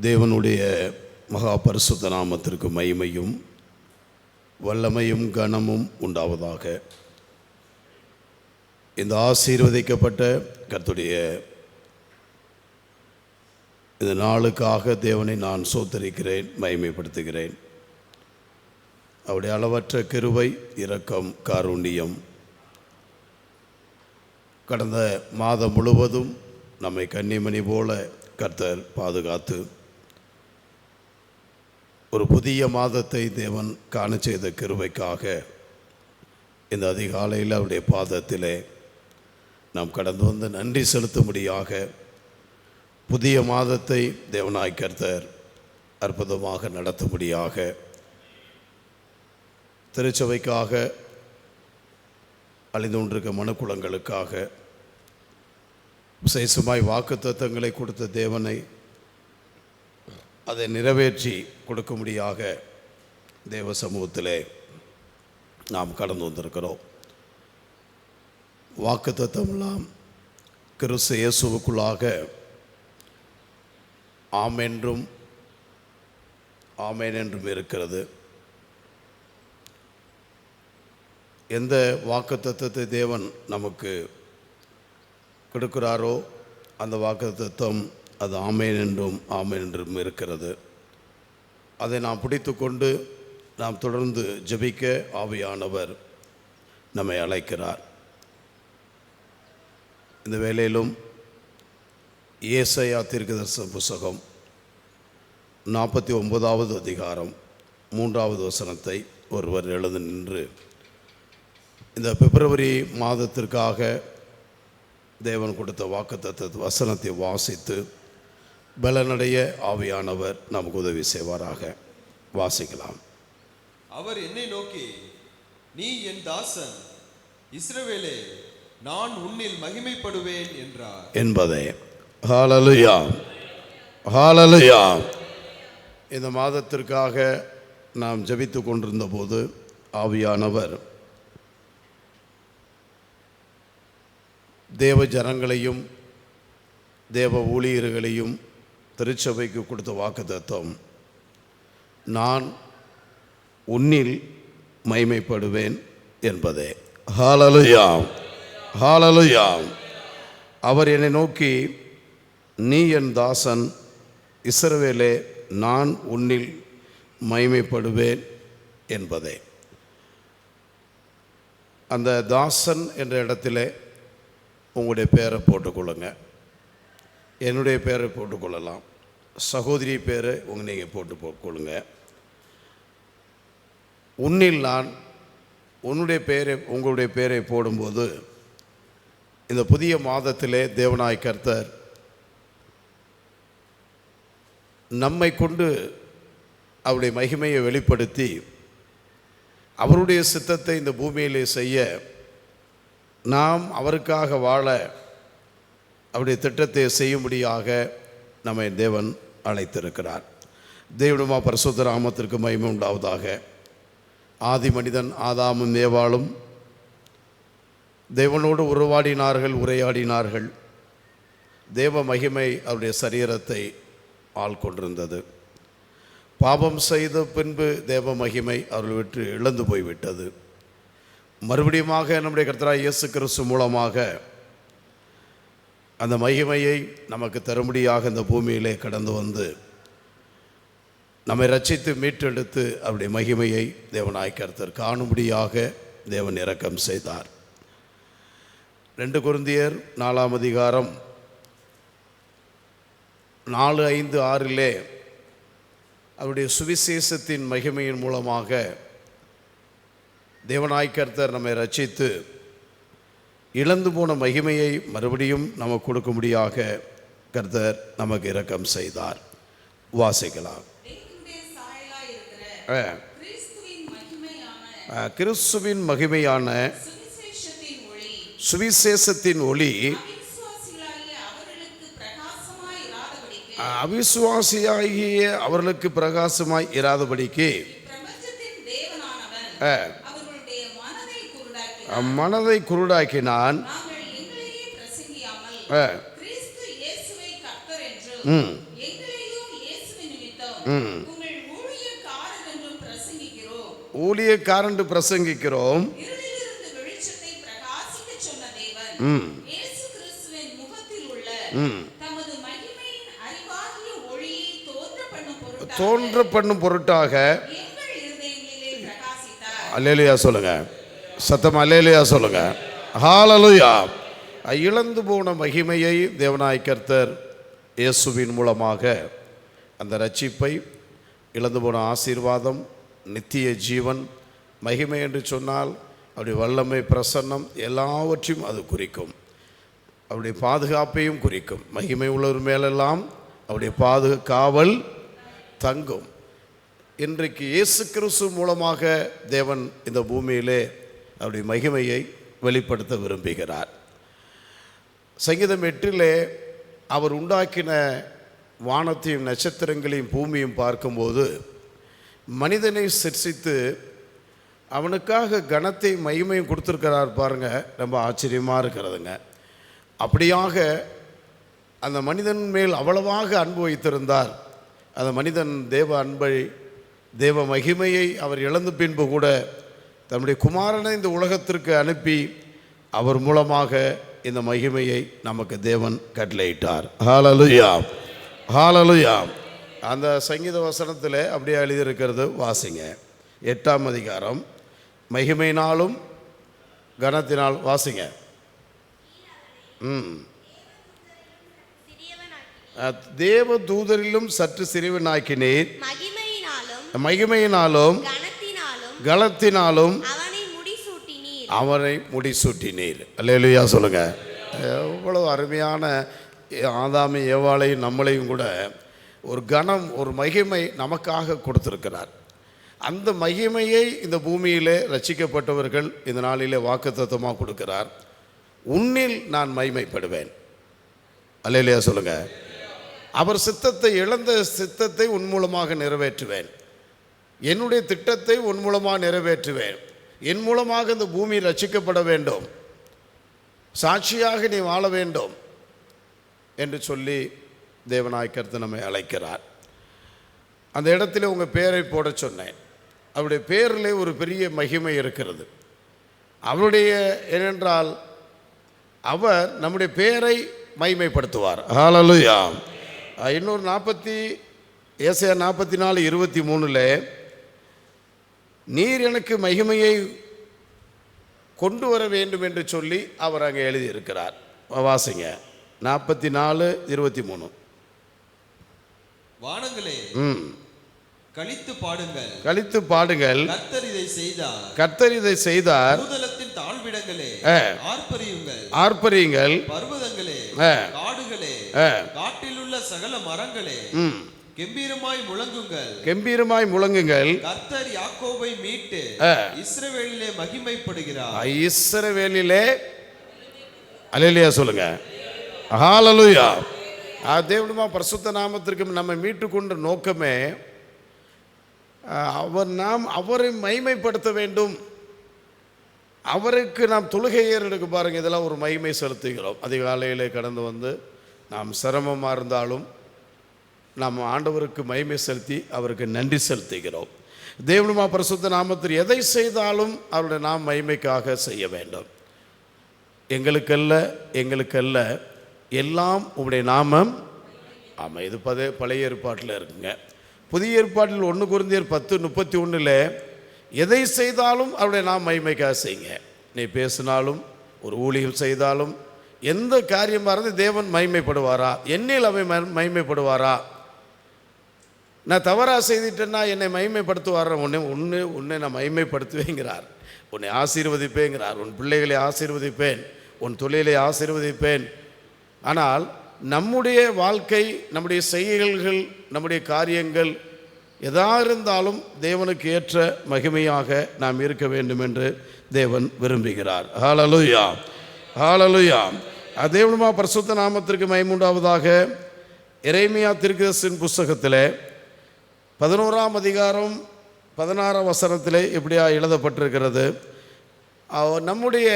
தேவனுடைய மகா பரிசுத்த நாமத்திற்கு மகிமையும் வல்லமையும் கனமும் உண்டாவதாக. இந்த ஆசீர்வதிக்கப்பட்ட கர்த்துடைய இந்த நாளுக்காக தேவனை நான் சோத்தரிக்கிறேன் மகிமைப்படுத்துகிறேன். அவருடைய அளவற்ற கிருவை இரக்கம் காருண்யம் கடந்த மாதம் முழுவதும் நம்மை கன்னிமணி போல கர்த்தர் பாதுகாத்து ஒரு புதிய மாதத்தை தேவன் காண செய்த கிருவைக்காக இந்த அதிகாலையில் அவருடைய பாதத்திலே நாம் கடந்து வந்து நன்றி செலுத்தும்படியாக புதிய மாதத்தை தேவனாய் கர்த்தர் அற்புதமாக நடத்தும்படியாக திருச்சபைக்காக அழிந்து கொண்டிருக்க மனுக்குளங்களுக்காக விசேஷமாய் வாக்குத்தத்தங்களை கொடுத்த தேவனை அதை நிறைவேற்றி கொடுக்கும்படியாக தேவ சமூகத்திலே நாம் கடந்து வந்திருக்கிறோம். வாக்குத்தத்தமெல்லாம் கிறிஸ்து இயேசுவுக்குள்ளாக ஆமென்றும் ஆமேன் என்றும் இருக்கிறது. எந்த வாக்குத்தத்தத்தை தேவன் நமக்கு கொடுக்கிறாரோ அந்த வாக்குத்தத்தம் அது ஆமேன் என்றும் ஆமேன் என்றும் இருக்கிறது. அதை நாம் பிடித்துக்கொண்டு நாம் தொடர்ந்து ஜெபிக்க ஆவியானவர் நம்மை அழைக்கிறார். இந்த வேளையிலும் ஏசையா தீர்க்கதரிசன புஸ்தகம் நாற்பத்தி ஒன்பதாவது அதிகாரம் மூன்றாவது வசனத்தை ஒருவர் எழுந்து நின்று இந்த பிப்ரவரி மாதத்திற்காக தேவன் கொடுத்த வாக்குத்தத்த வசனத்தை வாசித்து பலனடைய ஆவியானவர் நமக்கு உதவி செய்வாராக. வாசிக்கலாம். அவர் என்னை நோக்கி நீ என் தாசன் இஸ்ரவேலே நான் உன்னில் மகிமைப்படுவேன் என்றார். என்பதை ஹாலலுயா ஹாலலுயா இந்த மாதத்திற்காக நாம் ஜெபித்து கொண்டிருந்த போது ஆவியானவர் தேவ ஜனங்களையும் தேவ ஊழியர்களையும் திருச்சபைக்கு கொடுத்த வாக்குத்தத்தம். நான் உன்னில் மைமைப்படுவேன் என்பதே. ஹாலலுயாம் ஹாலலுயாம் அவர் என்னை நோக்கி நீ என் தாசன் இஸ்ரவேலே நான் உன்னில் மைமைப்படுவேன் என்பதே. அந்த தாசன் என்ற இடத்திலே உங்களுடைய பேரை போட்டுக்கொள்ளுங்கள் என்னுடைய பேரை போட்டுக்கொள்ளலாம். சகோதரி பேரை உங்க நீங்கள் போட்டு போட்டுக்கொள்ளுங்க. உன்னில் நான் உன்னுடைய பேரை உங்களுடைய பேரை போடும்போது இந்த புதிய மாதத்திலே தேவனாய் கர்த்தர் நம்மை கொண்டு அவருடைய மகிமையை வெளிப்படுத்தி அவருடைய சித்தத்தை இந்த பூமியிலே செய்ய நாம் அவருக்காக வாழ அவருடைய திட்டத்தை செய்யும்படியாக நம்மை தேவன் அழைத்திருக்கிறார். தேவனுமா பரிசுத்த ராமத்திற்கு மகிமை உண்டாவதாக. ஆதி மனிதன் ஆதாமும் தேவாளும் தேவனோடு உருவாடினார்கள் உரையாடினார்கள். தேவ மகிமை அவருடைய சரீரத்தை ஆள் கொண்டிருந்தது. பாபம் செய்த பின்பு தேவ மகிமை அவர்கள் விட்டு இழந்து போய்விட்டது. மறுபடியுமாக நம்முடைய கர்த்தராய் இயேசு கிறிஸ்து மூலமாக அந்த மகிமையை நமக்கு தரும்படியாக இந்த பூமியிலே கடந்து வந்து நம்மை ரட்சித்து மீட்டெடுத்து அவருடைய மகிமையை தேவனாய் காணும்படியாக தேவன் இரக்கம் செய்தார். ரெண்டு குருந்தியர் நாலாம் அதிகாரம் நாலு ஐந்து ஆறிலே அவருடைய சுவிசேஷத்தின் மகிமையின் மூலமாக தேவநாயக்கர்த்தர் நம்மை ரட்சித்து இழந்து போன மகிமையை மறுபடியும் நமக்கு கொடுக்கும்படியாக கர்த்தர் நமக்கு இரக்கம் செய்தார். வாசிக்கலாம். கிறிஸ்துவின் மகிமையான சுவிசேஷத்தின் ஒளி. அவர்களுக்கு பிரகாசமாய் அவிசுவாசியாகிய அவர்களுக்கு பிரகாசமாய் இராதபடிக்கு. மனதை குருடாக்கினான். ம். பிரசங்கிக்கிறோம். ஊழியக்காரண்டு பிரசங்கிக்கிறோம். ம். ம். தோன்ற பண்ணும் பொருட்டாக தோன்ற பண்ணும் சத்தம் அல்லேலியா சொல்லுங்க. ஹாலலுயா. இழந்து போன மகிமையை தேவனாய் கர்த்தர் இயேசுவின் மூலமாக அந்த ரட்சிப்பை இழந்து போன ஆசீர்வாதம் நித்திய ஜீவன் மகிமை என்று சொன்னால் அப்படி வல்லமை பிரசன்னம் எல்லாவற்றையும் அது குறிக்கும். அவருடைய பாதுகாப்பையும் குறிக்கும். மகிமை உள்ளவர் மேலெல்லாம் அவருடைய பாதுகா காவல் தங்கும். இன்றைக்கு இயேசு கிறிஸ்து மூலமாக தேவன் இந்த பூமியிலே அவருடைய மகிமையை வெளிப்படுத்த விரும்புகிறார். சங்கீதம் எட்டிலே அவர் உண்டாக்கின வானத்தையும் நட்சத்திரங்களையும் பூமியும் பார்க்கும்போது மனிதனை சிர்சித்து அவனுக்காக கனத்தை மகிமையும் கொடுத்துருக்கிறார் பாருங்கள் ரொம்ப ஆச்சரியமாக இருக்கிறதுங்க. அப்படியாக அந்த மனிதன் மேல் அவ்வளவாக அன்பு வைத்திருந்தார். அந்த மனிதன் தேவ அன்பை தேவ மகிமையை அவர் இழந்து பின்பு கூட தம்முடைய குமாரனை இந்த உலகத்திற்கு அனுப்பி அவர் மூலமாக இந்த மகிமையை நமக்கு தேவன் கட்டளையிட்டார். ஹாலலுயா ஹாலலுயா அந்த சங்கீத வசனத்தில் அப்படியே எழுதியிருக்கிறது வாசிங்க. எட்டாம் அதிகாரம். மகிமையினாலும் கனத்தினால் வாசிங்க. ம். தேவ தூதரிலும் சற்று சிறிவனாக்கினீர் மகிமையினாலும் கலத்தினாலும் அவனை முடிசூட்டினீர். அல்லேலுயா சொல்லுங்க. எவ்வளவு அருமையான ஆதாமி ஏவாளையும் நம்மளையும் கூட ஒரு கணம் ஒரு மகிமை நமக்காக கொடுத்திருக்கிறார். அந்த மகிமையை இந்த பூமியிலே ரட்சிக்கப்பட்டவர்கள் இந்த நாளிலே வாக்குத்தத்தமாக கொடுக்கிறார். உன்னில் நான் மகிமைப்படுவேன். அல்லேலுயா சொல்லுங்க. அவர் சித்தத்தை இழந்த சித்தத்தை உன் மூலமாக நிறைவேற்றுவேன். என்னுடைய திட்டத்தை உன் மூலமாக நிறைவேற்றுவேன். என் மூலமாக இந்த பூமி ரட்சிக்கப்பட வேண்டும். சாட்சியாக நீ வாழ வேண்டும் என்று சொல்லி தேவநாயக்கர்த்து நம்மை அழைக்கிறார். அந்த இடத்துல உங்கள் பேரை போட சொன்னேன். அவருடைய பேரிலே ஒரு பெரிய மகிமை இருக்கிறது. அவருடைய ஏனென்றால் அவர் நம்முடைய பேரை மகிமைப்படுத்துவார். ஹalleluya அஹ் இன்னொரு நாற்பத்தி ஏசையா நாற்பத்தி நாலு இருபத்தி மூணில் நீர் எனக்கு மகிமையை கொண்டு வர வேண்டும் என்று சொல்லி அவர் அங்கே எழுதியிருக்கிறார். வாசிங்க. நாற்பத்தி நாலு இருபத்தி மூணு வானங்களே ம். கழித்து பாடுங்கள். கழித்து பாடுங்கள். கர்த்தர் இதை செய்தார். கர்த்தர் இதை செய்தார். பூதலத்தின் தாழ்விடங்களே. ஆர்ப்பரியுங்கள். ஆர்ப்பரியுங்கள். பர்வதங்களே. காடுகளே ஆ. காட்டிலுள்ள சகல மரங்களே ம். கெம்பீரமாய் முழங்குங்கள். கம்பீரமாய் முழங்குங்கள். கர்த்தர் யாக்கோபை மீட்டு. இஸ்ரவேலிலே மகிமைப்படுகிறார். இஸ்ரவேலிலே. அலையிலையா சொல்லுங்க. ஆ தேவனுமா பரிசுத்த நாமத்திற்கு நம்ம மீட்டு கொண்ட நோக்கமே அவர் நாம் அவரை மைமைப்படுத்த வேண்டும். அவருக்கு நாம் தொழுகை ஏறெடுக்க பாருங்க இதெல்லாம் ஒரு மகிமை செலுத்துகிறோம். அதிகாலையிலே கடந்து வந்து நாம் சிரமமாக இருந்தாலும் நாம் ஆண்டவருக்கு மகிமை செலுத்தி அவருக்கு நன்றி செலுத்துகிறோம். தேவனுமா பரிசுத்த நாமத்தில் எதை செய்தாலும் அவருடைய நாம் மகிமைக்காக செய்ய வேண்டும். எங்களுக்கல்ல எங்களுக்கல்ல எல்லாம் உங்களுடைய நாமம் ஆமாம் இது பத பழைய ஏற்பாட்டில் இருக்குங்க. புதிய ஏற்பாட்டில் ஒன்று குருந்தியர் பத்து முப்பத்தி ஒன்றில் எதை செய்தாலும் அவருடைய நாம் மகிமைக்காக செய்யுங்க. நீ பேசினாலும் ஒரு ஊழியம் செய்தாலும் எந்த காரியமாக இருந்து தேவன் மகிமைப்படுவாரா? என்னில் அவை ம- மகிமைப்படுவாரா? நான் தவறாக செய்துட்டேன்னா என்னை மகிமைப்படுத்துவார். உன்னை ஒன்று உன்னை நான் மகிமைப்படுத்துவேங்கிறார். உன்னை ஆசீர்வதிப்பேங்கிறார். உன் பிள்ளைகளை ஆசீர்வதிப்பேன். உன் தொழிலை ஆசீர்வதிப்பேன். ஆனால் நம்முடைய வாழ்க்கை நம்முடைய செயல்கள் நம்முடைய காரியங்கள் எதா இருந்தாலும் தேவனுக்கு ஏற்ற மகிமையாக நாம் இருக்க வேண்டும் என்று தேவன் விரும்புகிறார். ஹாலலுயா ஹாலலுயா தேவனுமா பரிசுத்த நாமத்திற்கு மைமூண்டாவதாக இறைமையா திருக்கதர்சின் புஸ்தகத்தில் பதினோராம் அதிகாரம் பதினாறாம் வசனத்திலே இப்படியா எழுதப்பட்டிருக்கிறது. நம்முடைய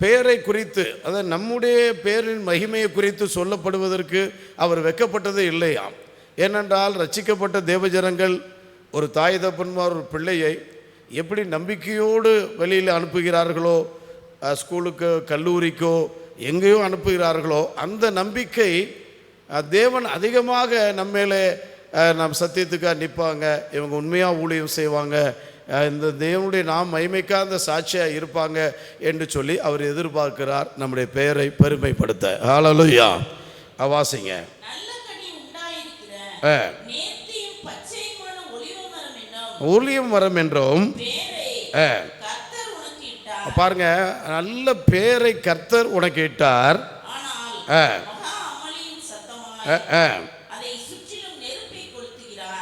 பெயரை குறித்து அதாவது நம்முடைய பேரின் மகிமையை குறித்து சொல்லப்படுவதற்கு அவர் வெக்கப்பட்டது இல்லையாம். ஏனென்றால் ரட்சிக்கப்பட்ட தேவஜனங்கள் ஒரு தாய் தப்பன்மார் ஒரு பிள்ளையை எப்படி நம்பிக்கையோடு வெளியில் அனுப்புகிறார்களோ ஸ்கூலுக்கோ ஸ்கூலுக்கு கல்லூரிக்கோ எங்கேயோ அனுப்புகிறார்களோ அந்த நம்பிக்கை தேவன் அதிகமாக நம்ம மேலே நம் சத்தியத்துக்காக நிற்பாங்க இவங்க உண்மையாக ஊழியம் செய்வாங்க. இந்த தேவனுடைய நாம் மைமைக்காத சாட்சியாக இருப்பாங்க என்று சொல்லி அவர் எதிர்பார்க்கிறார். நம்முடைய பெயரை பெருமைப்படுத்த. ஹalleluya அவாசிங்க மரம் ஊழியம் வரம் என்றும் பாருங்க நல்ல பேரை கர்த்தர் உனக்கு இட்டார் ஆ, ஆ, ஆ, அதை சுற்றிலும் நெருப்பை கொளுத்துகிறார் ஆ.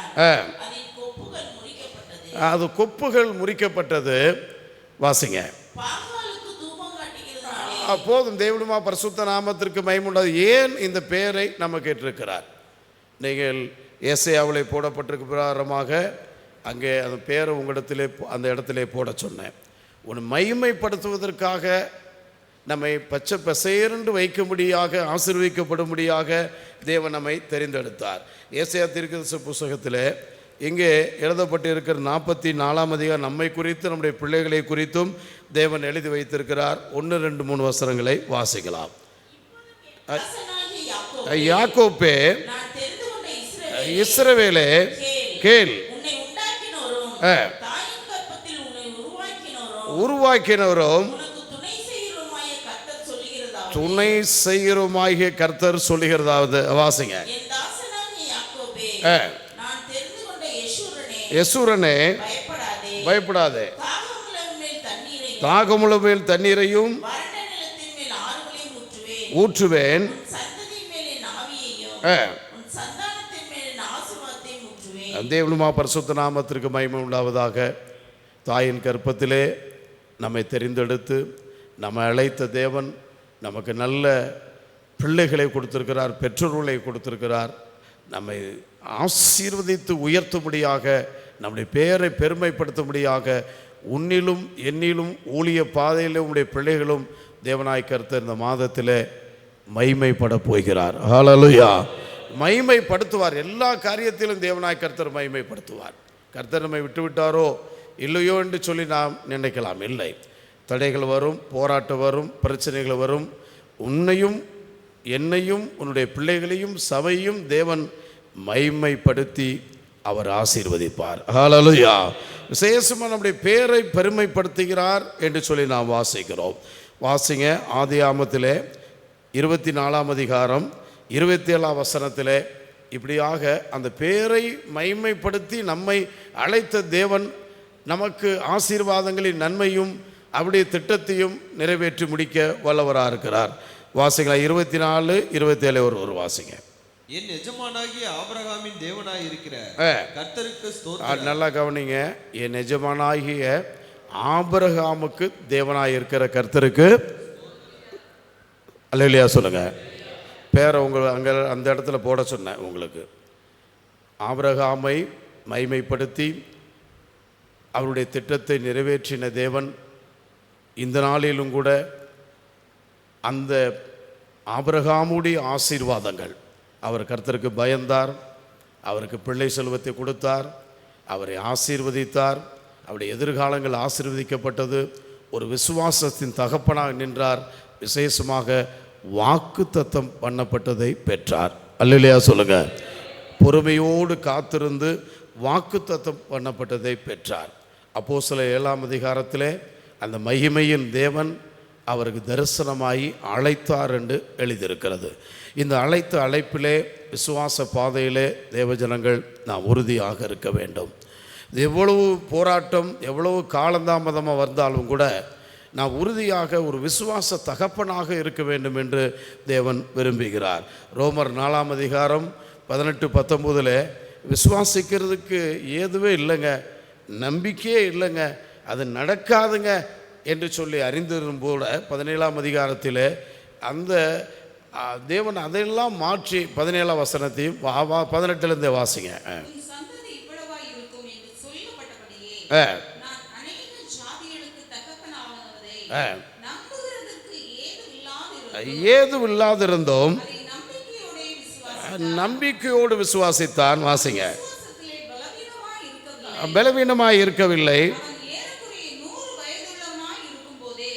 அதன் கொப்புகள் முறிக்கப்பட்டது அது கொப்புகள் முறிக்கப்பட்டது. வாசிங்க. பாகாலுக்கு தூபம் காட்டுகிறதுனாலே ஆ, போதும் தேவனுமா பரிசுத்த நாமத்திற்கு மயமுண்டது ஏன் இந்த பெயரை நம்ம கேட்டிருக்கிறார்? நீங்கள் ஏசையாவிலே போடப்பட்டிருக்க பிரகாரமாக அங்கே அந்த பெயரை உங்களிடத்திலே அந்த இடத்திலே போட சொன்னேன். உன்னை மைமைப்படுத்துவதற்காக நம்மை பச்சை பசேரென்று வைக்கும்படியாக ஆசீர்வதிக்கப்படும்படியாக தேவன் நம்மை தெரிந்தெடுத்தார். ஏசையா தீர்க்கதரிசி புஸ்தகத்தில் இங்கே எழுதப்பட்டிருக்கிற நாற்பத்தி நாலாம் அதிகாரம் நம்மை குறித்து நம்முடைய பிள்ளைகளை குறித்தும் தேவன் எழுதி வைத்திருக்கிறார். ஒன்று ரெண்டு மூணு வசனங்களை வாசிக்கலாம். யாக்கோப்பே இஸ்ரவேலே, கேள். உருவாக்கினோரும் துணை செய்கிறோமாகிய கர்த்தர் சொல்லுகிறதாவது வாசிங்க. யசூரனே பயப்படாதே. தாகமுள்ள மேல் தண்ணீரையும் ஊற்றுவேன். தேவனுமா பரிசுத்த நாமத்திற்கு மகிமை உண்டாவதாக. தாயின் கற்பத்திலே நம்மை தெரிந்தெடுத்து நம்மை அழைத்த தேவன் நமக்கு நல்ல பிள்ளைகளை கொடுத்திருக்கிறார் பெற்றோர்களை கொடுத்திருக்கிறார். நம்மை ஆசீர்வதித்து உயர்த்தும்படியாக நம்முடைய பெயரை பெருமைப்படுத்தும்படியாக உன்னிலும் என்னிலும் ஊழிய பாதையிலும் உடைய பிள்ளைகளும் தேவனாய் கருத்து இந்த மாதத்திலே மைமைப்பட போகிறார். ஹalleluya மைமைப்படுத்துவார் எல்லா காரியத்திலும் தேவனாய் கர்த்தர் மைமைப்படுத்துவார் கர்த்தர் நம்மை விட்டு விட்டாரோ இல்லையோ என்று சொல்லி நாம் நினைக்கலாம். இல்லை. தடைகள் வரும் போராட்டம் வரும் பிரச்சனைகள் வரும். உன்னையும் என்னையும் உன்னுடைய பிள்ளைகளையும் சபையும் தேவன் மைமைப்படுத்தி அவர் ஆசீர்வதிப்பார். ஹலலுயா விசேஷமாக நம்முடைய பேரை பெருமைப்படுத்துகிறார் என்று சொல்லி நாம் வாசிக்கிறோம். வாசிங்க ஆதி ஆமத்தில் இருபத்தி நாலாம் அதிகாரம் இருபத்தி ஏழாம் வசனத்தில் இப்படியாக அந்த பேரை மைமைப்படுத்தி நம்மை அழைத்த தேவன் நமக்கு ஆசீர்வாதங்களின் நன்மையும் அவருடைய திட்டத்தையும் நிறைவேற்றி முடிக்க வல்லவராக இருக்கிறார். வாசிங்களா இருபத்தி நாலு இருபத்தி ஏழு ஒரு ஒரு வாசிங்க. என் எஜமானாகிய ஆபிரகாமின் தேவனாய் இருக்கிற. கர்த்தருக்கு நல்லா கவனிங்க. என் எஜமானாகிய ஆபிரகாமுக்கு தேவனாய் இருக்கிற கர்த்தருக்கு அல்லையா சொல்லுங்க. பேரை உங்கள் அங்கே அந்த இடத்துல போட சொன்னேன் உங்களுக்கு. ஆபிரகாமை மைமைப்படுத்தி அவருடைய திட்டத்தை நிறைவேற்றின தேவன் இந்த நாளிலும் கூட அந்த ஆபரகாமுடைய ஆசீர்வாதங்கள். அவர் கர்த்தருக்கு பயந்தார். அவருக்கு பிள்ளை செல்வத்தை கொடுத்தார். அவரை ஆசீர்வதித்தார். அவருடைய எதிர்காலங்கள் ஆசீர்வதிக்கப்பட்டது. ஒரு விசுவாசத்தின் தகப்பனாக நின்றார். விசேஷமாக வாக்கு தத்தம் பண்ணப்பட்டதை பெற்றார். அல்லையா சொல்லுங்க. பொறுமையோடு காத்திருந்து வாக்கு தத்தம் பண்ணப்பட்டதை பெற்றார். அப்போ சில ஏழாம் அதிகாரத்திலே அந்த மகிமையின் தேவன் அவருக்கு தரிசனமாகி அழைத்தார் என்று எழுதியிருக்கிறது. இந்த அழைத்த அழைப்பிலே விசுவாச பாதையிலே தேவஜனங்கள் நாம் உறுதியாக இருக்க வேண்டும். இது எவ்வளவு போராட்டம் எவ்வளவு காலந்தாமதமாக வந்தாலும் கூட நான் உறுதியாக ஒரு விசுவாச தகப்பனாக இருக்க வேண்டும் என்று தேவன் விரும்புகிறார். ரோமர் நாலாம் அதிகாரம் பதினெட்டு பத்தொம்போதில் விசுவாசிக்கிறதுக்கு ஏதுவே இல்லைங்க நம்பிக்கையே இல்லைங்க அது நடக்காதுங்க என்று சொல்லி அறிந்திரும் போல பதினேழாம் அதிகாரத்தில் அந்த தேவன் அதையெல்லாம் மாற்றி பதினேழாம் வசனத்தையும் வா- வா பதினெட்டுலேருந்தே வாசிங்க. ஏதும் இல்லாதிருந்தோம் நம்பிக்கையோட விசுவாசி நம்பிக்கையோடு விசுவாசித்தான். வாசிங்க. பலவீனமாய் இருக்கவில்லை பலவீனமாய் இருக்கவில்லை அவன் ஏறக்குறைய நூறு வயதுள்ளவனாய் இருக்கும்போதே ஆ. தன்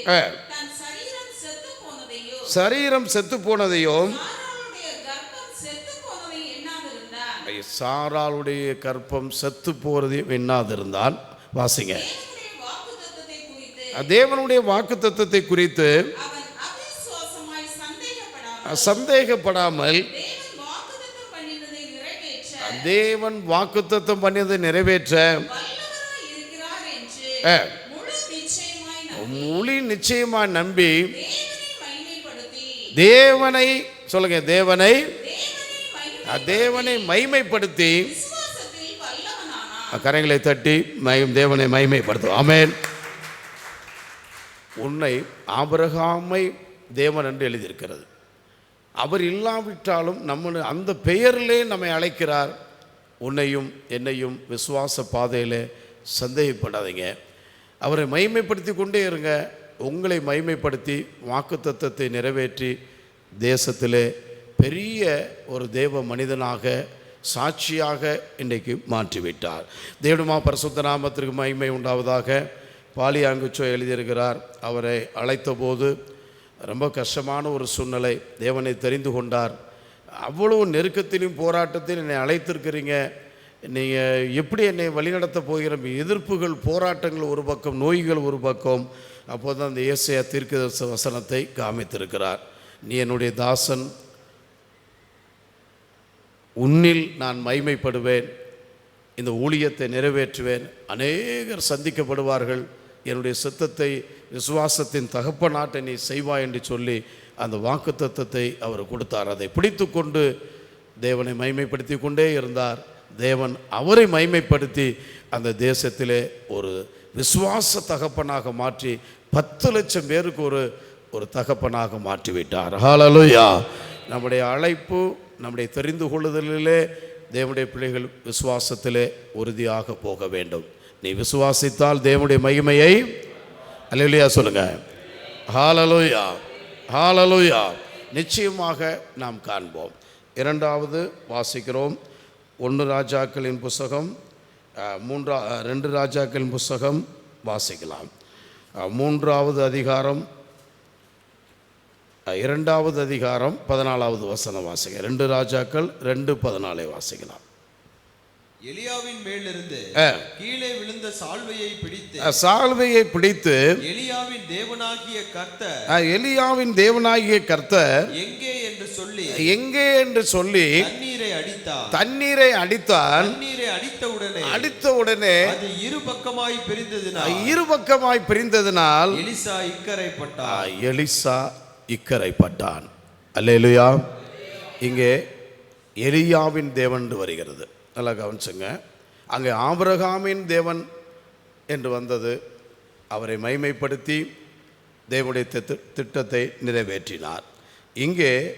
சரீரம் செத்து போனதையும் சாராளுடைய கற்பம் செத்து போறதையும் எண்ணாதிருந்தான் வாசிங்க. தேவனுடைய குறித்து வாக்கு குறித்து அவன் அவிசுவாசமாய் சந்தேகப்படாமல் சந்தேகப்படாமல் தேவன் வாக்குத்தத்தம் பண்ணினதை நிறைவேற்ற தேவன் வாக்குத்தத்தம் பண்ணியதை நிறைவேற்ற வல்லவராய் இருக்கிறார் என்று ஆ. முழு நிச்சயமா நம்பி தேவனை சொல்லுங்க தேவனை தேவனை மைமைப்படுத்தி கரங்களை தட்டி மயம் தேவனை மகிமைப்படுத்தும் ஆமென். உன்னை ஆபிரகாமை தேவன் என்று எழுதியிருக்கிறது. அவர் இல்லாவிட்டாலும் நம்ம அந்த பெயரிலே நம்மை அழைக்கிறார். உன்னையும் என்னையும் விசுவாச பாதையில் சந்தேகப்படாதீங்க. அவரை மைமைப்படுத்தி கொண்டே இருங்க. உங்களை மைமைப்படுத்தி வாக்குத்தத்தத்தை நிறைவேற்றி தேசத்திலே பெரிய ஒரு தேவ மனிதனாக சாட்சியாக இன்றைக்கு மாற்றிவிட்டார். தேவடுமா பரிசுத்த நாமத்திற்கு மகிமை உண்டாவதாக பாலியாங்குச்சோ எழுதியிருக்கிறார். அவரை அழைத்தபோது ரொம்ப கஷ்டமான ஒரு சூழ்நிலை. தேவனை தெரிந்து கொண்டார். அவ்வளோ நெருக்கத்திலும் போராட்டத்தில் என்னை அழைத்திருக்கிறீங்க. நீங்கள் எப்படி என்னை வழிநடத்த போகிற எதிர்ப்புகள் போராட்டங்கள் ஒரு பக்கம் நோய்கள் ஒரு பக்கம் அப்போது தான் அந்த இயேசையா தீர்க்கதரிச வசனத்தை காமித்திருக்கிறார். நீ என்னுடைய தாசன் உன்னில் நான் மைமைப்படுவேன் இந்த ஊழியத்தை நிறைவேற்றுவேன். அநேகர் சந்திக்கப்படுவார்கள் என்னுடைய சித்தத்தை விசுவாசத்தின் தகப்ப நாட்டை நீ செய்வாய் என்று சொல்லி அந்த வாக்குத்தத்தத்தை அவர் கொடுத்தார். அதை பிடித்து கொண்டு தேவனை மைமைப்படுத்தி கொண்டே இருந்தார். தேவன் அவரை மைமைப்படுத்தி அந்த தேசத்திலே ஒரு விசுவாச தகப்பனாக மாற்றி பத்து லட்சம் பேருக்கு ஒரு ஒரு தகப்பனாக மாற்றிவிட்டார். ஹாலலுயா நம்முடைய அழைப்பு நம்முடைய தெரிந்து கொள்ளுதலிலே தேவனுடைய பிள்ளைகள் விசுவாசத்திலே உறுதியாக போக வேண்டும். நீ விசுவாசித்தால் தேவனுடைய மகிமையை அலையிலையா சொல்லுங்க. ஹாலலுயா ஹாலலுயா நிச்சயமாக நாம் காண்போம். இரண்டாவது வாசிக்கிறோம். ஒன்று ராஜாக்களின் புஸ்தகம் மூன்றா ரெண்டு ராஜாக்களின் புஸ்தகம் வாசிக்கலாம் மூன்றாவது அதிகாரம் இரண்டாவது அதிகாரம் பதினாலாவது வசனம் வாசிக்க ரெண்டு ராஜாக்கள் ரெண்டு பதினாலை வாசிக்கலாம் எலியாவின் மேலிருந்து. கீழே விழுந்த சால்வையை பிடித்து சால்வையை பிடித்து எலியாவின் தேவனாகிய கர்த்தர் எலியாவின் தேவனாகிய கர்த்தர் எங்கே என்று சொல்லி எங்கே என்று சொல்லி அடித்தார் தண்ணீரை அடித்தான். தண்ணீரை அடித்தவுடனே அடித்த உடனே அது இரு பக்கமாய் பிரிந்ததினால் இருபக்கமாய் பிரிந்ததினால் எலிசா இக்கரைப்பட்டார் ஆ, எலிசா இக்கரைப்பட்டான். அல்லேலுயா. இங்கே எலியாவின் தேவன் வருகிறது. நல்லா கவனிச்சுங்க. அங்கே ஆபிரகாமின் தேவன் என்று வந்தது. அவரை மைமைப்படுத்தி தேவனுடைய திட்டு- திட்டத்தை நிறைவேற்றினார். இங்கே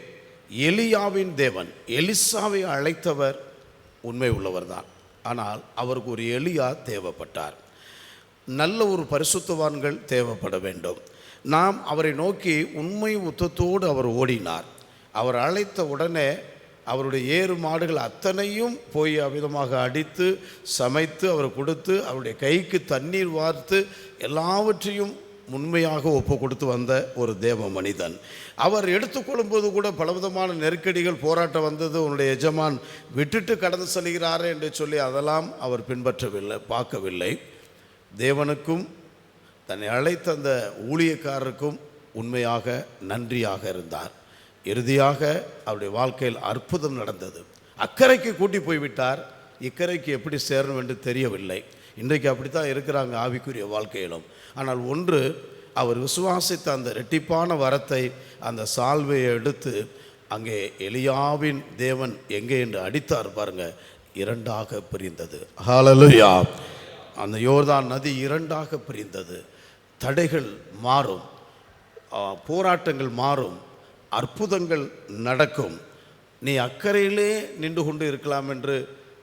எலியாவின் தேவன் எலிசாவை அழைத்தவர் உண்மை உள்ளவர்தான். ஆனால் அவருக்கு ஒரு எலியா தேவைப்பட்டார். நல்ல ஒரு பரிசுத்தவான்கள் தேவைப்பட வேண்டும். நாம் அவரை நோக்கி உண்மை உத்தத்தோடு அவர் ஓடினார். அவர் அழைத்த உடனே அவருடைய ஏறு மாடுகள் அத்தனையும் போய் அவ்விதமாக அடித்து சமைத்து அவர் கொடுத்து அவருடைய கைக்கு தண்ணீர் வார்த்து எல்லாவற்றையும் உண்மையாக ஒப்பு கொடுத்து வந்த ஒரு தேவ மனிதன் அவர் எடுத்துக்கொள்ளும்போது கூட பலவிதமான நெருக்கடிகள் போராட்டம் வந்தது. உன்னுடைய எஜமான் விட்டுட்டு கடந்து செல்கிறாரே என்று சொல்லி அதெல்லாம் அவர் பின்பற்றவில்லை பார்க்கவில்லை. தேவனுக்கும் தன்னை அழைத்த அந்த ஊழியக்காரருக்கும் உண்மையாக நன்றியாக இருந்தார். இறுதியாக அவருடைய வாழ்க்கையில் அற்புதம் நடந்தது. அக்கறைக்கு கூட்டி போய்விட்டார். இக்கரைக்கு எப்படி சேரணும் என்று தெரியவில்லை. இன்றைக்கு அப்படித்தான் இருக்கிறாங்க ஆவிக்குரிய வாழ்க்கையிலும். ஆனால் ஒன்று அவர் விசுவாசித்த அந்த ரெட்டிப்பான வரத்தை அந்த சால்வையை எடுத்து அங்கே எலியாவின் தேவன் எங்கே என்று அடித்தார் பாருங்க இரண்டாக பிரிந்தது. ஹalleluya அந்த யோர்தான் நதி இரண்டாக பிரிந்தது. தடைகள் மாறும் போராட்டங்கள் மாறும் அற்புதங்கள் நடக்கும். நீ அக்கறையிலே நின்று கொண்டு இருக்கலாம் என்று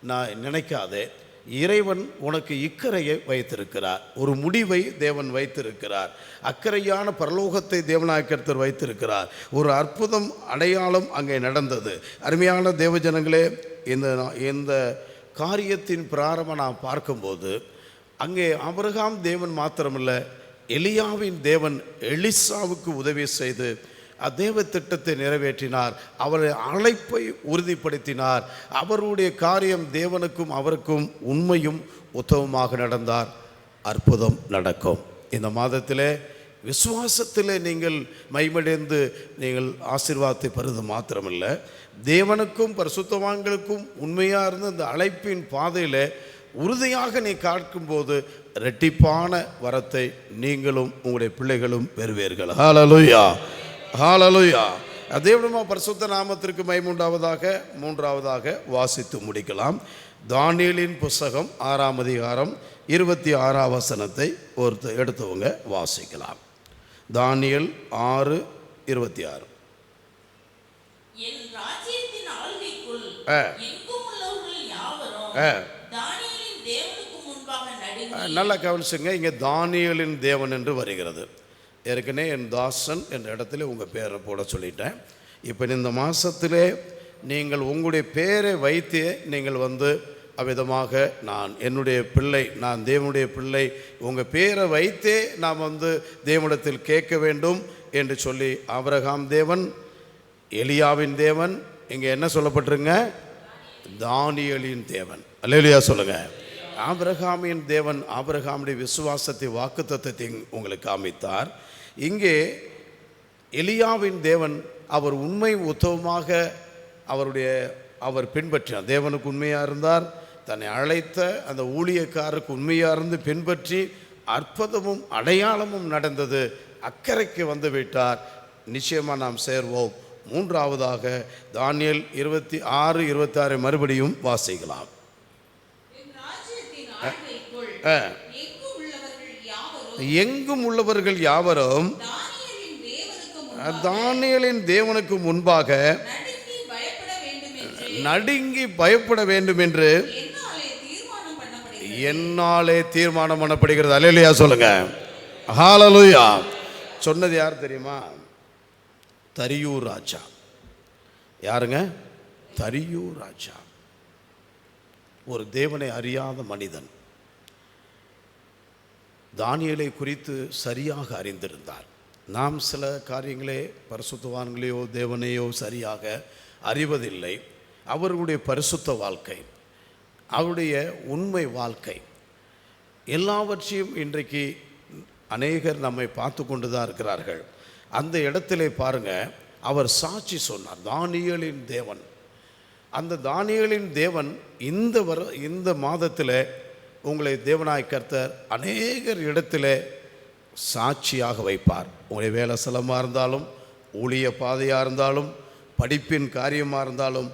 நான் நினைக்காதே. இறைவன் உனக்கு இக்கரையை வைத்திருக்கிறார். ஒரு முடிவை தேவன் வைத்திருக்கிறார். அக்கறையான பரலோகத்தை தேவநாயக்கர்த்தர் வைத்திருக்கிறார். ஒரு அற்புதம் அடையாளம் அங்கே நடந்தது. அருமையான தேவஜனங்களே இந்த இந்த காரியத்தின் பிராரம்பம் நாம் பார்க்கும்போது அங்கே அபரகாம் தேவன் மாத்திரமில்லை எலியாவின் தேவன் எலிசாவுக்கு உதவி செய்து தேவ திட்டத்தை நிறைவேற்றினார். அவரை அழைப்பை உறுதிப்படுத்தினார். அவருடைய காரியம் தேவனுக்கும் அவருக்கும் உண்மையும் உத்தவமாக நடந்தார். அற்புதம் நடக்கும். இந்த மாதத்திலே விசுவாசத்திலே நீங்கள் மைமடைந்து நீங்கள் ஆசீர்வாதத்தை பெறுவது மாத்திரமில்லை. தேவனுக்கும் பரிசுத்தவான்களுக்கும் உண்மையாக இருந்த இந்த அழைப்பின் பாதையில் உறுதியாக நீ காக்கும்போது ரெட்டிப்பான வரத்தை நீங்களும் உங்களுடைய பிள்ளைகளும் பெறுவீர்கள். ஹalleluya அதே விதமா பரிசுத்த நாமத்திற்கு மைமுண்டாவதாக மூன்றாவதாக வாசித்து முடிக்கலாம். தானியலின் புஸ்தகம் ஆறாம் அதிகாரம் இருபத்தி ஆறாம் வசனத்தை ஒருத்தர் எடுத்தவங்க வாசிக்கலாம். தானியல் ஆறு இருபத்தி ஆறு. நல்லா கவனிச்சுங்க இங்கே தானியலின் தேவன் என்று வருகிறது. ஏற்கனவே என் தாசன் என்ற இடத்துல உங்கள் பேரை போட சொல்லிட்டேன். இப்போ இந்த மாதத்திலே நீங்கள் உங்களுடைய பேரை வைத்து நீங்கள் வந்து அவ்விதமாக நான் என்னுடைய பிள்ளை நான் தேவனுடைய பிள்ளை உங்கள் பேரை வைத்தே நாம் வந்து தேவனிடத்தில் கேட்க வேண்டும் என்று சொல்லி ஆபிரகாம் தேவன் எலியாவின் தேவன் இங்கே என்ன சொல்லப்பட்டிருங்க? தானியலின் தேவன். அல்லேலியா சொல்லுங்க. ஆபிரகாமின் தேவன் ஆபிரகாமுடைய விசுவாசத்தை வாக்குத்தத்தத்தை உங்களுக்கு காமித்தார். இங்கே எலியாவின் தேவன் அவர் உண்மை உத்தவமாக அவருடைய அவர் பின்பற்றினார். தேவனுக்கு உண்மையாக இருந்தார் தன்னை அழைத்த அந்த ஊழியக்காரருக்கு உண்மையாக இருந்து பின்பற்றி அற்புதமும் அடையாளமும் நடந்தது. அக்கறைக்கு வந்து விட்டார். நிச்சயமாக நாம் சேர்வோம். மூன்றாவதாக தானியல் இருபத்தி ஆறு இருபத்தாறு மறுபடியும் வாசிக்கலாம். ஆ. எங்கும் உள்ளவர்கள் யாவரும் தேவனுக்கு முன்பாக தானியலின் தேவனுக்கு முன்பாக நடுங்கி பயப்பட வேண்டும் என்று தீர்மானம் என்னாலே தீர்மானம் பண்ணப்படுகிறது. அலையிலையா சொல்லுங்க. ஹாலலுயா சொன்னது யார் தெரியுமா? தரியூர் ராஜா. யாருங்க? தரியூர் ராஜா. ஒரு தேவனை அறியாத மனிதன். தானியலை குறித்து சரியாக அறிந்திருந்தார். நாம் சில காரியங்களே பரிசுத்தவான்களையோ தேவனையோ சரியாக அறிவதில்லை. அவர்களுடைய பரிசுத்த வாழ்க்கை அவருடைய உண்மை வாழ்க்கை எல்லாவற்றையும் இன்றைக்கு அநேகர் நம்மை பார்த்து கொண்டு தான் இருக்கிறார்கள். அந்த இடத்திலே பாருங்க அவர் சாட்சி சொன்னார் தானியலின் தேவன். அந்த தானியலின் தேவன் இந்த வர இந்த மாதத்தில் உங்களை தேவனாய் கர்த்தர் அநேகர் இடத்துல சாட்சியாக வைப்பார். உங்களுடைய வேலை செலமாக இருந்தாலும் ஊழிய பாதையாக இருந்தாலும் படிப்பின் காரியமாக இருந்தாலும்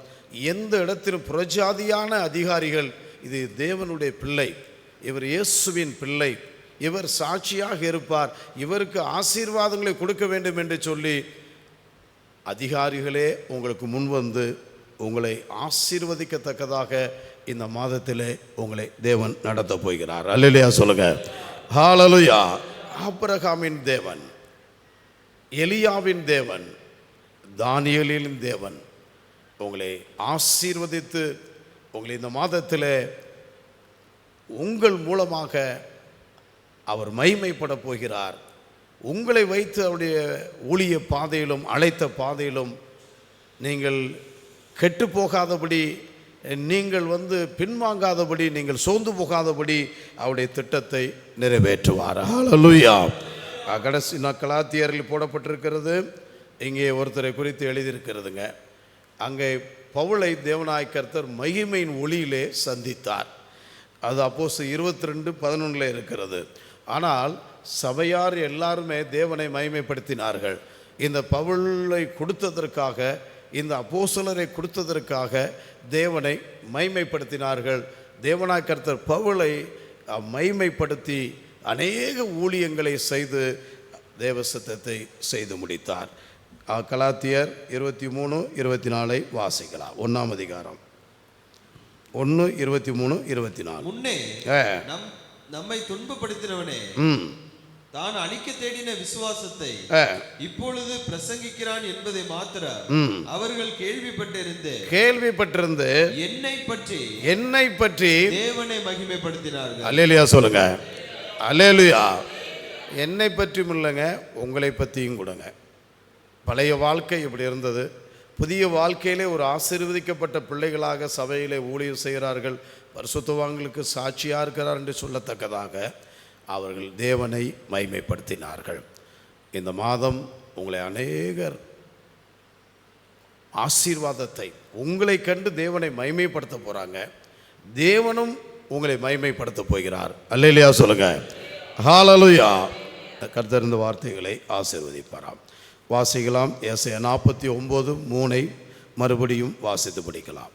எந்த இடத்திலும் புரஜாதியான அதிகாரிகள் இது தேவனுடைய பிள்ளை இவர் இயேசுவின் பிள்ளை இவர் சாட்சியாக இருப்பார் இவருக்கு ஆசீர்வாதங்களை கொடுக்க வேண்டும் என்று சொல்லி அதிகாரிகளே உங்களுக்கு முன்வந்து உங்களை ஆசீர்வதிக்கத்தக்கதாக இந்த மாதத்திலே உங்களை தேவன் நடத்த போகிறார். அல்லையா சொல்லுங்க. ஹாலலுயா ஆபிரகாமின் தேவன் எலியாவின் தேவன் தானியலின் தேவன் உங்களை ஆசீர்வதித்து உங்களை இந்த மாதத்தில் உங்கள் மூலமாக அவர் மைமைப்பட போகிறார். உங்களை வைத்து அவருடைய ஊழிய பாதையிலும் அழைத்த பாதையிலும் நீங்கள் கெட்டு போகாதபடி நீங்கள் வந்து பின்வாங்காதபடி நீங்கள் சோர்ந்து போகாதபடி அவருடைய திட்டத்தை நிறைவேற்றுவார்? ஹalleluya கடைசி நான் கலாத்தியரில் போடப்பட்டிருக்கிறது. இங்கே ஒருத்தரை குறித்து எழுதியிருக்கிறதுங்க. அங்கே பவுளை தேவநாய் கர்த்தர் மகிமையின் ஒளியிலே சந்தித்தார். அது அப்போஸ் இருபத்தி ரெண்டு பதினொன்றில் இருக்கிறது. ஆனால் சபையார் எல்லாருமே தேவனை மகிமைப்படுத்தினார்கள். இந்த பவுலை கொடுத்ததற்காக இந்த அப்போஸ்தலரை கொடுத்ததற்காக தேவனை மைமைப்படுத்தினார்கள் தேவனாய் கர்த்தர் அஹ், மைமைப்படுத்தி அநேக ஊழியங்களை செய்து தேவ சித்தத்தை செய்து முடித்தார். கலாத்தியர் இருபத்தி மூணு இருபத்தி நாலை வாசிக்கலாம். ஒன்றாம் அதிகாரம். ஒன்று இருபத்தி மூணு இருபத்தி நாலு. முன்னே நம்மை துன்பப்படுத்தினவனே. தான் அழிக்க தேடின விசுவாசத்தை இப்பொழுது பிரசங்கிக்கிறான் என்பதை மாத்திர அவர்கள் கேள்விப்பட்டிருந்து கேள்விப்பட்டிருந்து என்னை பற்றி என்னை பற்றி தேவனை மகிமைப்படுத்தினார்கள். அல்லேலியா சொல்லுங்க. அல்லேலுயா. என்னை பற்றியும் இல்லைங்க உங்களை பற்றியும் கொடுங்க. பழைய வாழ்க்கை இப்படி இருந்தது. புதிய வாழ்க்கையிலே ஒரு ஆசீர்வதிக்கப்பட்ட பிள்ளைகளாக சபையிலே ஊழியர் செய்கிறார்கள். பரிசுத்தவான்களுக்கு சாட்சியாக இருக்கிறார் என்று சொல்லத்தக்கதாக அவர்கள் தேவனை மைமைப்படுத்தினார்கள் இந்த மாதம் உங்களை அநேகர் ஆசீர்வாதத்தை உங்களை கண்டு தேவனை மைமைப்படுத்த போகிறாங்க தேவனும் உங்களை மைமைப்படுத்த போகிறார். அல்லையா சொல்லுங்க. ஹாலலுயா கர்த்தர் இந்த வார்த்தைகளை ஆசீர்வதிப்பாராம். வாசிக்கலாம். ஏசைய நாற்பத்தி ஒம்பது மூனை மறுபடியும் வாசித்து படிக்கலாம்.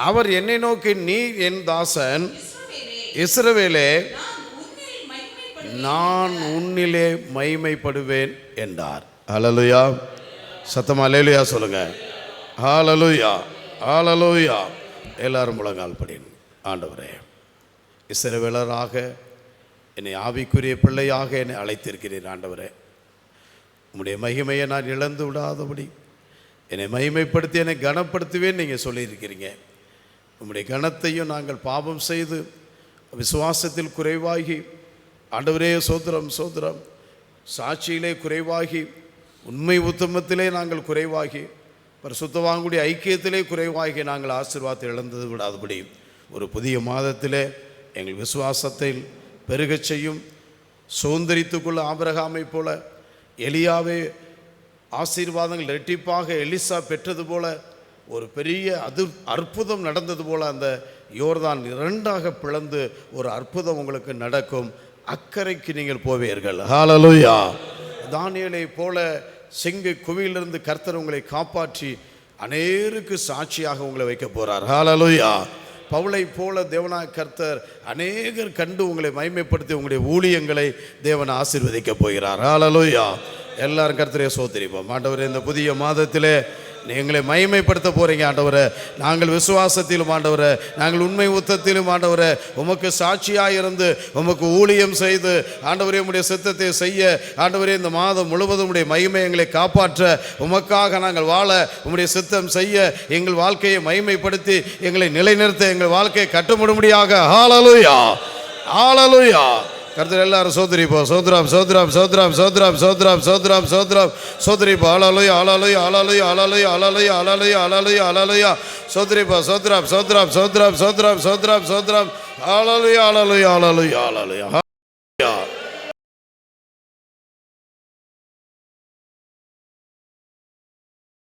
அவர் என்னை நோக்கி ஏ, நீ என் தாசன். இஸ்ரவேலே நான் உன்னில் மகிமைப்படு நான் உன்னிலே மைமைப்படுவேன் என்றார். ஹalleluya. சத்தமா ஹalleluya சொல்லுங்க. ஹalleluya ஹalleluya. எல்லாரும் முழங்கால் படின். ஆண்டவரே இஸ்ரவேலராக என்னை ஆவிக்குரிய பிள்ளையாக என்னை அழைத்திருக்கிறீர் ஆண்டவரே. உம்முடைய மகிமையை நான் இழந்து விடாதபடி என்னை மகிமைப்படுத்தி என்னை கனப்படுத்துவேன் நீங்கள் சொல்லியிருக்கிறீங்க. உம்முடைய கனத்தையும் நாங்கள் பாவம் செய்து விசுவாசத்தில் குறைவாகி ஆண்டவரே சோத்திரம் சோத்திரம். சாட்சியிலே குறைவாகி உண்மை உத்தமத்திலே நாங்கள் குறைவாகி பரிசுத்தவான்குடைய ஐக்கியத்திலே குறைவாகி நாங்கள் ஆசீர்வாதத்தை இழந்தது விடாதபடி ஒரு புதிய மாதத்திலே எங்கள் விசுவாசத்தை பெருகச் செய்யும். சுதந்திரித்துக்கொள்ள ஆபரகாமை போல எலியாவே ஆசீர்வாதங்கள் இரட்டிப்பாக எலிசா பெற்றது போல ஒரு பெரிய அது அற்புதம் நடந்தது போல் அந்த யோர்தான் இரண்டாக பிளந்து ஒரு அற்புதம் உங்களுக்கு நடக்கும். அக்கறைக்கு நீங்கள் போவீர்கள். ஹalleluya தானியலை போல சிங்கு குவியிலிருந்து கர்த்தர் உங்களை காப்பாற்றி அநேருக்கு சாட்சியாக உங்களை வைக்க போகிறார் ஹalleluya பவுளை போல தேவனா கர்த்தர் அநேகர் கண்டு உங்களை மைமைப்படுத்தி உங்களுடைய ஊழியங்களை தேவன் ஆசிர்வதிக்க போகிறார். ஹalleluya எல்லாரும் கர்த்தரையே சோத்திரிப்போம். மாண்டவர் இந்த புதிய மாதத்திலே எங்களை மகிமைப்படுத்த போகிறீங்க ஆண்டவரை. நாங்கள் விசுவாசத்திலும் ஆண்டவரை. நாங்கள் உண்மை உத்தத்திலும் ஆண்டவரை. உமக்கு சாட்சியாக இருந்து உமக்கு ஊழியம் செய்து ஆண்டவரே உடைய சித்தத்தை செய்ய ஆண்டவரே இந்த மாதம் முழுவதும் உடைய மகிமை எங்களை காப்பாற்ற உமக்காக நாங்கள் வாழ உம்முடைய சித்தம் செய்ய எங்கள் வாழ்க்கையை மகிமைப்படுத்தி எங்களை நிலைநிறுத்த எங்கள் வாழ்க்கையை கட்டுமுடும்படியாக ஆளலுயா ஆளலுயா கருத்து எல்லாரும் சோதரிப்போ சோத்ராம் சோத்ராம் சோத்ராம் சோத்ராம் சோத்ராம் சோத்ராம் சோத்ராம். சோதரிப்பா ஆளாலோய் ஆளாலோய் ஆளாலோய் ஆளாலோய் ஆளாலோய் ஆளாலோய் ஆளாலோய் ஆளாலோயா சோதரிப்பா சோத்ராம் சோத்ராம் சோத்ராம் சோத்ராம் சோத்ராம் சோத்ராம். ஆளாலோய் ஆளாலோய் ஆளாலோய் ஆளாலோயா